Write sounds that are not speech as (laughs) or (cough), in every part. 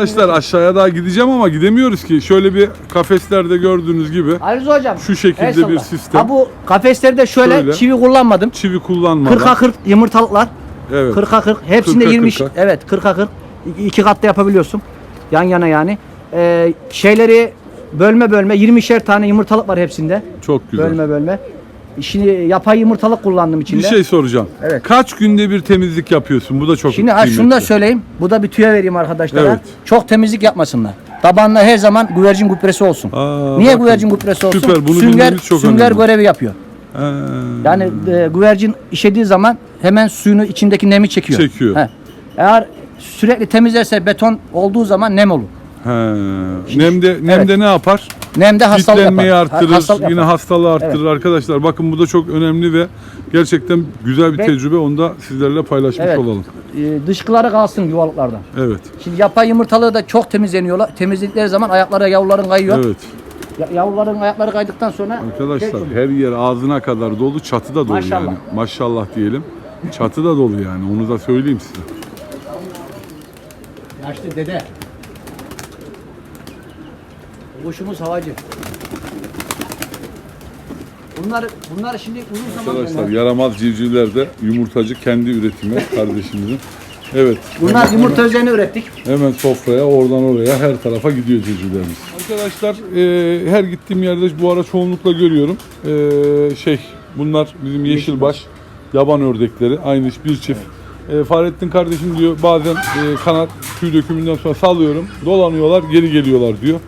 Arkadaşlar aşağıya daha gideceğim ama gidemiyoruz ki. Şöyle bir kafeslerde gördüğünüz gibi Rıza hocam. Şu şekilde bir sistem. Ha bu kafeslerde şöyle, Şöyle. çivi kullanmadım. çivi kullanmadan. 40'a 40 yumurtalıklar. Evet. 40'a 40. Hepsinde 40'a 20. 40'a. Evet 40'a 40. İki- iki katta yapabiliyorsun. Yan yana yani. Ee, şeyleri bölme bölme 20'şer tane yumurtalık var hepsinde. Çok güzel. Bölme bölme. Şimdi yapay yumurtalık kullandım içinde. Bir şey soracağım. Evet. Kaç günde bir temizlik yapıyorsun? Bu da çok Şimdi ha, kıymetli. şunu da söyleyeyim. Bu da bir tüyo vereyim arkadaşlara. Evet. Çok temizlik yapmasınlar. Tabanla her zaman güvercin gübresi olsun. Aa, Niye bakın. güvercin gübresi olsun? Süper, bunu sünger, çok sünger önemli. görevi yapıyor. Ha. Yani e, güvercin işediği zaman hemen suyunu içindeki nemi çekiyor. Çekiyor. He. Eğer sürekli temizlerse beton olduğu zaman nem olur. Ha. Nemde nemde ne yapar? Nem de hastalık Kitlenmeyi yapar. Ha- arttırır, hastalık yine yapar. hastalığı arttırır arkadaşlar. Bakın bu da çok önemli ve gerçekten güzel bir Ve- tecrübe. Onu da sizlerle paylaşmış Evet. olalım. E, dışkıları kalsın yuvalıklardan. Evet. Şimdi yapay yumurtalığı da çok temizleniyorlar. Temizledikleri zaman ayaklara yavruların kayıyor. Evet. Ya- Yavruların ayakları kaydıktan sonra Arkadaşlar tek- her yer ağzına kadar dolu, çatı da dolu Maşallah. yani. Maşallah diyelim. Çatı da dolu yani. Onu da söyleyeyim size. Yaşlı dede. Kuşumuz havacı. Bunlar bunlar şimdi uzun zaman Arkadaşlar yaramaz civcivler de yumurtacı kendi üretimi (laughs) kardeşimizin. Evet. Bunlar yumurta üzerine ürettik. Hemen sofraya, oradan oraya, her tarafa gidiyor civcivlerimiz. Arkadaşlar e, her gittiğim yerde bu ara çoğunlukla görüyorum. E, şey, bunlar bizim yeşilbaş, yaban ördekleri. Aynı iş bir çift. E, Fahrettin kardeşim diyor bazen e, kanat tüy dökümünden sonra salıyorum. Dolanıyorlar, geri geliyorlar diyor.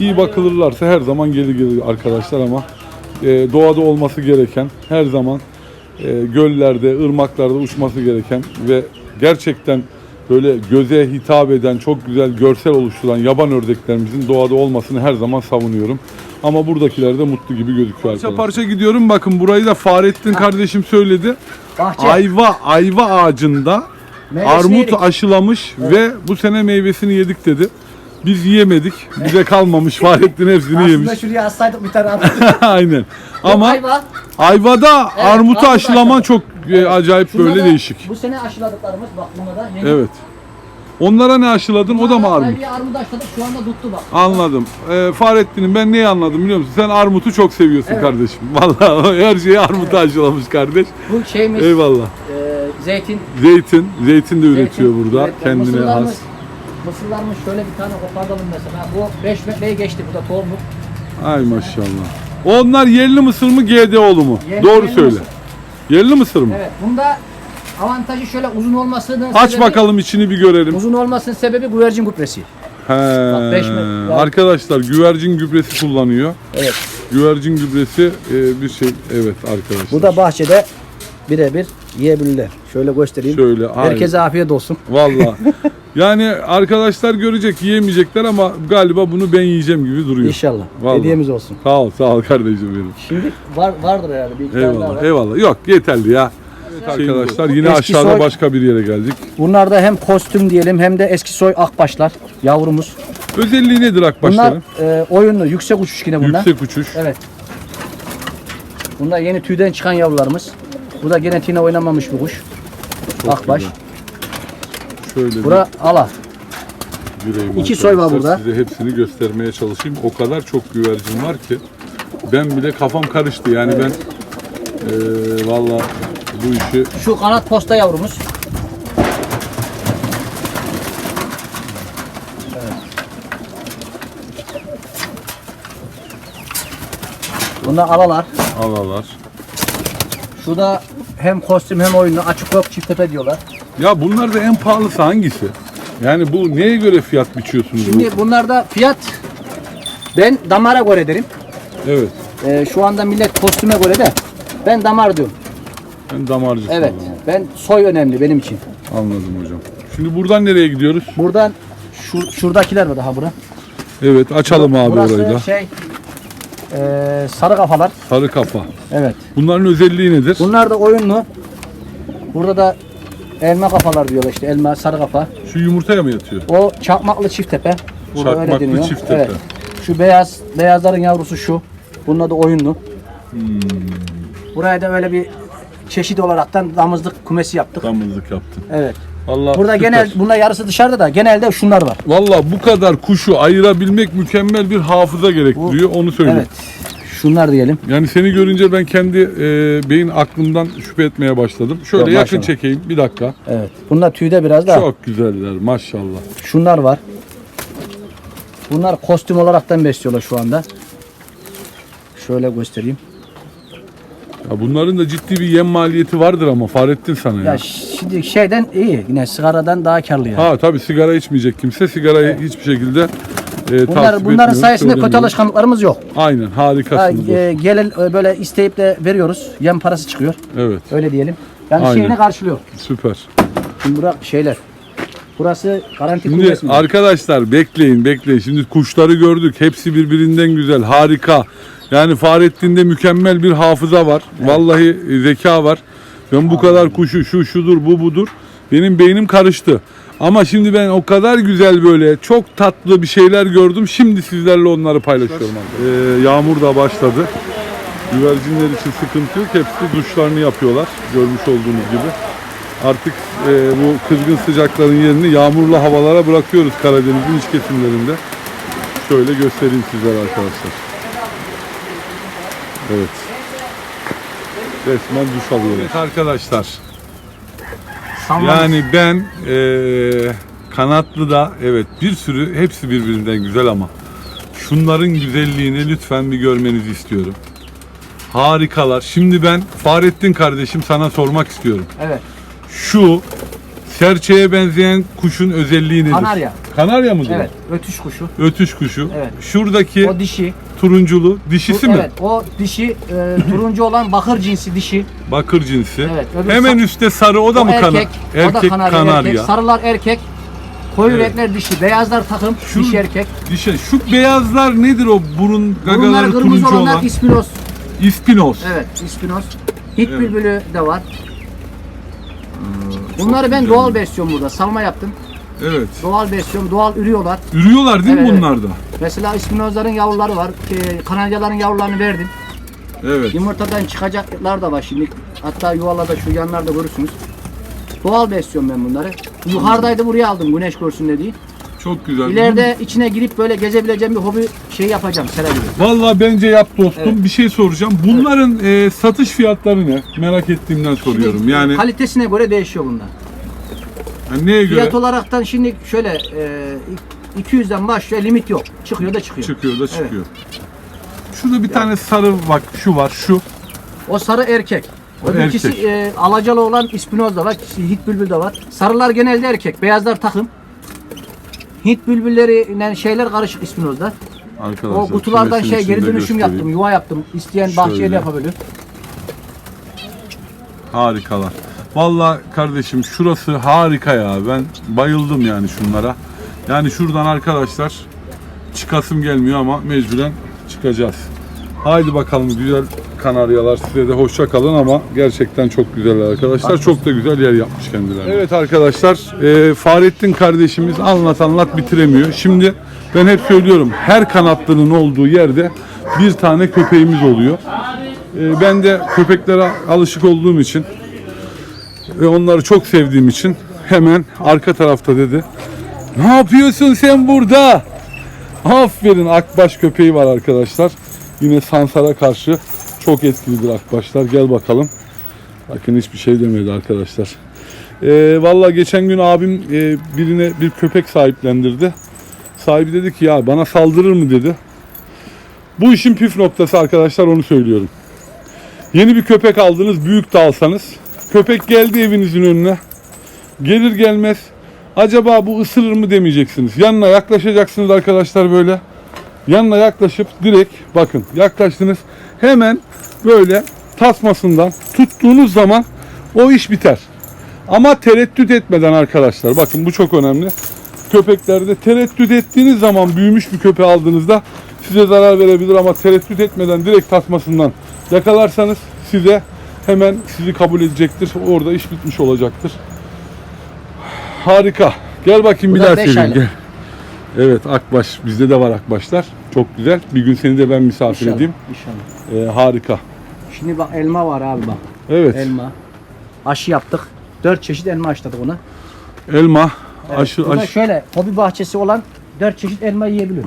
İyi bakılırlarsa her zaman geri geliyor arkadaşlar ama e, doğada olması gereken her zaman e, göllerde, ırmaklarda uçması gereken ve gerçekten böyle göze hitap eden, çok güzel görsel oluşturan yaban ördeklerimizin doğada olmasını her zaman savunuyorum. Ama buradakiler de mutlu gibi gözüküyor Parça parça gidiyorum. Bakın burayı da Fahrettin kardeşim söyledi. Bahçe. Ayva, ayva ağacında Meyvesini armut yedik. aşılamış ve bu sene meyvesini yedik dedi. Biz yiyemedik. Bize kalmamış. (laughs) Fahrettin hepsini yemiş. Aslında şuraya assaydık bir tane (laughs) attık. Aynen. Ama Ayva. Ayvada Evet, armutu armut aşılama aşıladık. çok e, acayip Şunda böyle da değişik. Bu sene aşıladıklarımız bak bunda da. yeni. Evet. Onlara ne aşıladın? O da mı Bunlardan armut? Bir armut aşıladık şu anda tuttu bak. Anladım. Ee, Fahrettin'im ben neyi anladım biliyor musun? Sen armutu çok seviyorsun Evet. kardeşim. (laughs) Vallahi her şeyi armutu aşılamış kardeş. Bu şeyimiz Eyvallah. e, zeytin. Zeytin, zeytin de üretiyor zeytin, burada evet, kendine mısırlarımız- has. Mısırlarımız şöyle bir tane kopartalım mesela. Bu 5 metreyi geçti bu da tohumluk. Ay maşallah. Onlar yerli mısır mı GDO'lu mu? Yerli- Doğru yerli söyle. mısır. Yerli mısır mı? Evet. Bunda avantajı şöyle uzun olmasının Aç sebebi, bakalım içini bir görelim. Uzun olmasının sebebi güvercin gübresi. He. Bak, beş metre. Arkadaşlar güvercin gübresi kullanıyor. Evet. Güvercin gübresi e, bir şey. Evet arkadaşlar. Bu da bahçede birebir yiyebilirler. Şöyle göstereyim. Şöyle, aynen. Herkese afiyet olsun. Valla. (laughs) yani arkadaşlar görecek yiyemeyecekler ama galiba bunu ben yiyeceğim gibi duruyor. İnşallah. Vallahi. Hediyemiz olsun. Sağ ol, sağ ol kardeşim benim. Şimdi var vardır herhalde bir iki tane daha Eyvallah, var. eyvallah. Yok yeterli ya. Evet, arkadaşlar yine Eski aşağıda soy- başka bir yere geldik. Bunlar da hem kostüm diyelim hem de eski soy akbaşlar. Yavrumuz. Özelliği nedir Bunlar akbaşların? e, oyunlu, yüksek uçuş yine bunlar. Yüksek uçuş. Evet. Bunlar yeni tüyden çıkan yavrularımız. Bu da genetiğine oynamamış bir kuş. Akbaş. Şöyle Bura ala. bireyim iki soy var burada. Size hepsini göstermeye çalışayım. O kadar çok güvercin var ki ben bile kafam karıştı. Yani ben eee valla bu işi Şu kanat posta yavrumuz. Bunlar alalar. alalar. Şu da hem kostüm hem oyunlu. Açık yok çift tepe diyorlar. Ya bunlarda en pahalısı hangisi? Yani bu neye göre fiyat biçiyorsunuz? bu? Şimdi bunlarda fiyat ben damara göre derim. Evet. Ee, şu anda millet kostüme göre de ben damar diyorum. Ben damarcısın. Evet. Ben soy önemli benim için. Anladım hocam. Şimdi buradan nereye gidiyoruz? Buradan şu, şuradakiler var daha bura. Evet açalım abi Burası orayı da. şey ee, sarı kafalar. Sarı kafa. Evet. Bunların özelliği nedir? Bunlar da oyunlu. Burada da elma kafalar diyorlar işte elma sarı kafa. Şu yumurtaya mı yatıyor? O çakmaklı çift tepe. Burada öyle Çakmaklı deniyor. çift tepe. Evet. Şu beyaz beyazların yavrusu şu. Bunun adı oyunlu. Hmm. Buraya da öyle bir çeşit olaraktan damızlık kumesi yaptık. Damızlık yaptın. Evet. Vallahi Burada süper. genel bunda yarısı dışarıda da genelde şunlar var. Vallahi bu kadar kuşu ayırabilmek mükemmel bir hafıza gerektiriyor. Onu söyleyeyim. Evet. Şunlar diyelim. Yani seni görünce ben kendi e, beyin aklımdan şüphe etmeye başladım. Şöyle Yok, yakın maşallah. çekeyim bir dakika. Evet. Bunlar tüyde biraz daha. Çok güzeller maşallah. Şunlar var. Bunlar kostüm olaraktan besliyorlar şu anda. Şöyle göstereyim. Ya bunların da ciddi bir yem maliyeti vardır ama Fahrettin sana ya. Ya şimdi şeyden iyi. Yine sigaradan daha karlı yani. Ha tabii sigara içmeyecek kimse sigarayı hiçbir şekilde e, Bunlar, bunların sayesinde kötü alışkanlıklarımız yok. Aynen Ha, harikasınız. e, gelen e, böyle isteyip de veriyoruz. Yem parası çıkıyor. Evet Öyle diyelim. Yani Aynen. şeyini karşılıyor. süper. Şimdi bura şeyler. Burası garanti Şimdi kulübesi mi? arkadaşlar bekleyin bekleyin. Şimdi kuşları gördük. Hepsi birbirinden güzel. Harika. Yani Fahrettin'de mükemmel bir hafıza var. Vallahi e, zeka var. Ben bu kadar kuşu şu şudur bu budur. Benim beynim karıştı. Ama şimdi ben o kadar güzel böyle çok tatlı bir şeyler gördüm. Şimdi sizlerle onları paylaşıyorum. Ee, yağmur da başladı. Güvercinler için sıkıntı yok. Hepsi duşlarını yapıyorlar. Görmüş olduğunuz gibi. Artık e, bu kızgın sıcakların yerini yağmurlu havalara bırakıyoruz Karadeniz'in iç kesimlerinde. Şöyle göstereyim sizlere arkadaşlar. Evet. Resmen duş alıyoruz. Evet arkadaşlar. Salman- Yani ben e, kanatlı da evet bir sürü hepsi birbirinden güzel ama şunların güzelliğini lütfen bir görmenizi istiyorum. Harikalar. Şimdi ben Fahrettin kardeşim sana sormak istiyorum. Evet. Şu serçeye benzeyen kuşun özelliği nedir? Kanarya. Kanarya mıdır? Evet. Ötüş kuşu. Ötüş kuşu. Evet. Şuradaki O dişi. turunculu dişisi Bu- mi? Evet. O dişi e, turuncu olan bakır cinsi dişi. Bakır cinsi. Evet, öbür Hemen sa- üstte sarı o da O mı kana? erkek. o da Erkek kanarya. kanarya. Erkek. Sarılar erkek. Koyu Evet. renkler dişi. Beyazlar takım. Şu- Dişi erkek. Dişi. Şu beyazlar nedir o burun Bunlar gagaları kırmızı turuncu olanlar olan? ispinos. İspinos. Evet. ispinos. Hit Evet. bülbülü de var. Bunları ben doğal besliyorum burada. Salma yaptım. Evet. Doğal besliyorum. Doğal ürüyorlar. Ürüyorlar değil mi Evet, evet. bunlar da? Mesela ispinozların yavruları var. E, kanaryaların yavrularını verdim. Evet. Yumurtadan çıkacaklar da var şimdi. Hatta yuvalarda şu yanlarda görürsünüz. Doğal besliyorum ben bunları. Yukarıdaydı buraya aldım güneş görsün diye. Çok güzel. İleride içine girip böyle gezebileceğim bir hobi şey yapacağım sera gibi. Vallahi bence yap dostum. Evet. Bir şey soracağım. Bunların e, satış fiyatları ne? Merak ettiğimden soruyorum. Şimdi yani, kalitesine göre değişiyor bunlar. yani neye göre Fiyat olaraktan şimdi şöyle e, 200'den başlıyor limit yok. Çıkıyor da çıkıyor. çıkıyor da çıkıyor. Şurada bir tane sarı bak şu var şu. O sarı erkek. O Öbürkisi erkek. e, alacalı olan ispinoz da var. Hint bülbül de var. Sarılar genelde erkek. Beyazlar takım. Hint bülbülleriyle şeyler karışık ispinozlar. Arkadaşlar. O kutulardan şey geri dönüşüm göstereyim. yaptım, yuva yaptım. İsteyen bahçeye de yapabilir. Harikalar. Vallahi kardeşim şurası harika ya. Ben bayıldım yani şunlara. Yani şuradan arkadaşlar çıkasım gelmiyor ama mecburen çıkacağız. Haydi bakalım güzel kanaryalar size de hoşça kalın ama gerçekten çok güzeller arkadaşlar. Çok da güzel yer yapmış kendileri. Evet arkadaşlar e, Fahrettin kardeşimiz anlat anlat bitiremiyor. Şimdi ben hep söylüyorum her kanatlının olduğu yerde bir tane köpeğimiz oluyor. E, ben de köpeklere alışık olduğum için ve onları çok sevdiğim için hemen arka tarafta dedi. Ne yapıyorsun sen burada? Aferin Akbaş köpeği var arkadaşlar. Yine Sansar'a karşı çok etkilidir Akbaşlar. Gel bakalım. Bakın hiçbir şey demedi arkadaşlar. Ee, Valla geçen gün abim e, birine bir köpek sahiplendirdi. Sahibi dedi ki ya bana saldırır mı dedi. Bu işin püf noktası arkadaşlar onu söylüyorum. Yeni bir köpek aldınız büyük de alsanız. Köpek geldi evinizin önüne. Gelir gelmez acaba bu ısırır mı demeyeceksiniz. Yanına yaklaşacaksınız arkadaşlar böyle. Yanına yaklaşıp direkt bakın yaklaştınız. Hemen böyle tasmasından tuttuğunuz zaman o iş biter. Ama tereddüt etmeden arkadaşlar bakın bu çok önemli. Köpeklerde tereddüt ettiğiniz zaman büyümüş bir köpeği aldığınızda size zarar verebilir ama tereddüt etmeden direkt tasmasından yakalarsanız size hemen sizi kabul edecektir. Orada iş bitmiş olacaktır. Harika. Gel bakayım Bu bir da daha seveyim gel. Evet Akbaş bizde de var Akbaşlar. Çok güzel. Bir gün seni de ben misafir İnşallah. edeyim. İnşallah. Ee, harika. Şimdi bak elma var abi bak. Evet. Elma. Aşı yaptık. Dört çeşit elma aşıladık ona. elma. Aşı, Burada aşı- şöyle hobi bahçesi olan 4 çeşit elma yiyebiliyor.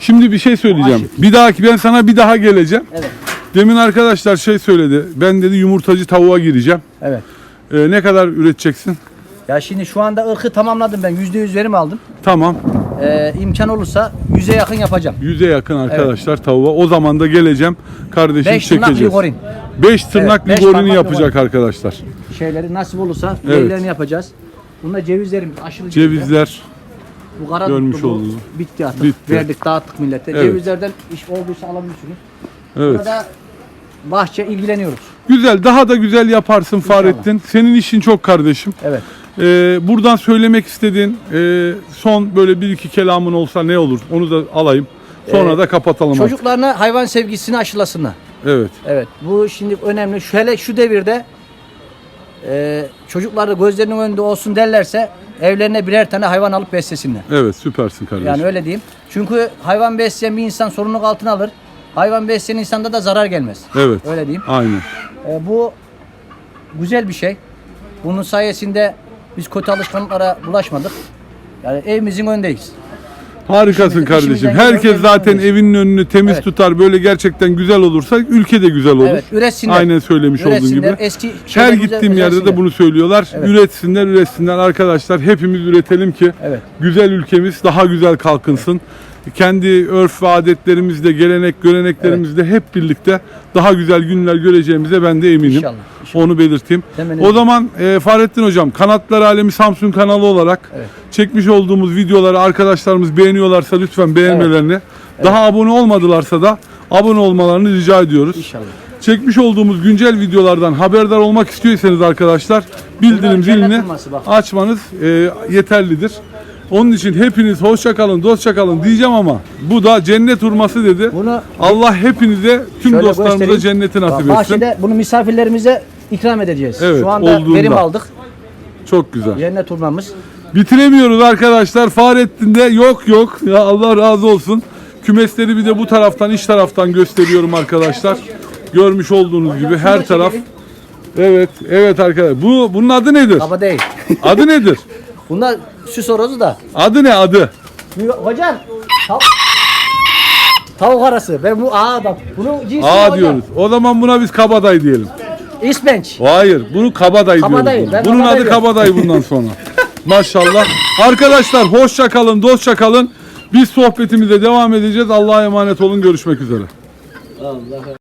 Şimdi bir şey söyleyeceğim. Bir dahaki ben sana bir daha geleceğim. Evet. Demin arkadaşlar şey söyledi. Ben dedi yumurtacı tavuğa gireceğim. Evet. Ee, ne kadar üreteceksin? Ya şimdi şu anda ırkı tamamladım ben. %100 verim aldım. Tamam. Ee, imkan olursa 100'e yakın yapacağım. Yüze yakın arkadaşlar tavuğa. O zaman da geleceğim. Kardeşim 5 tırnak çekeceğiz. ligorin 5 tırnak Evet, beş ligorini parmak yapacak arkadaşlar. şeyleri nasip olursa Evet. yapacağız. Bunda cevizlerimiz cevizler. Cevizler. Bu kara görmüş dutlu bu olduğunuz. Bitti artık. Bitti. Verdik dağıttık millete. Evet. Cevizlerden iş olduysa alabilirsiniz. Evet. Burada bahçe ilgileniyoruz. Güzel. Daha da güzel yaparsın Fahrettin. Senin işin çok kardeşim. Evet. Ee, buradan söylemek istediğin e, son böyle bir iki kelamın olsa ne olur? Onu da alayım. Sonra Ee, da kapatalım artık. Çocuklarına hayvan sevgisini aşılasınlar. Evet. Evet. Bu şimdi önemli. Şöyle şu devirde e, çocukları gözlerinin önünde olsun derlerse evlerine birer tane hayvan alıp beslesinler. Evet süpersin kardeşim. Yani öyle diyeyim. Çünkü hayvan besleyen bir insan sorumluluk altına alır. Hayvan besleyen insanda da zarar gelmez. Evet. Öyle diyeyim. Aynen. E, bu güzel bir şey. Bunun sayesinde biz kötü alışkanlıklara bulaşmadık. Yani evimizin önündeyiz. Harikasın İşimizden kardeşim. geliyor, Herkes zaten geliyor. evinin önünü temiz Evet. tutar. Böyle gerçekten güzel olursa ülke de güzel olur. Evet, üretsinler. Aynen söylemiş olduğun Üretsinler, gibi. eski Her şeylerimize gittiğim yerde de özensinler. bunu söylüyorlar. Evet. Üretsinler, üretsinler arkadaşlar. Hepimiz üretelim ki Evet. güzel ülkemiz daha güzel kalkınsın. Kendi örf ve adetlerimizde, gelenek, göreneklerimizde hep birlikte daha güzel günler göreceğimize ben de eminim. İnşallah, inşallah. Onu belirteyim. Temenni o zaman e, Fahrettin Hocam, Kanatlar Alemi Samsun kanalı olarak Evet. çekmiş olduğumuz videoları arkadaşlarımız beğeniyorlarsa lütfen beğenmelerini, daha abone olmadılarsa da abone olmalarını rica ediyoruz. İnşallah. Çekmiş olduğumuz güncel videolardan haberdar olmak istiyorsanız arkadaşlar bildirim Bunlar cennet zilini bak. açmanız e, yeterlidir. Onun için hepiniz hoşça kalın, dostça kalın diyeceğim ama bu da cennet hurması dedi. Bunu Allah hepinize tüm şöyle dostlarımıza göstereyim. cenneti nasip etsin. Bahçede bunu misafirlerimize ikram edeceğiz. Evet, Şu anda olduğunda. verim aldık. Çok güzel. Cennet hurmamız. Bitiremiyoruz arkadaşlar. Fahrettin'de yok yok. Ya Allah razı olsun. Kümesleri bir de bu taraftan, iç taraftan gösteriyorum arkadaşlar. Görmüş olduğunuz gibi her taraf. Evet, evet arkadaşlar. Bu bunun adı nedir? Baba değil. Adı nedir? (laughs) Bunda süs horozu da. Adı ne adı? Hocam. Tav Tavuk arası. Ben bu A adam. Bunu cinsi A hocam. diyoruz. O zaman buna biz kabaday diyelim. İspenç. Hayır, bunu kabaday, Kabaday, diyoruz. ben Bunun kabaday adı diyorum. kabaday bundan sonra. (laughs) Maşallah. Arkadaşlar hoşça kalın, dostça kalın. Biz sohbetimize devam edeceğiz. Allah'a emanet olun. Görüşmek üzere. Allah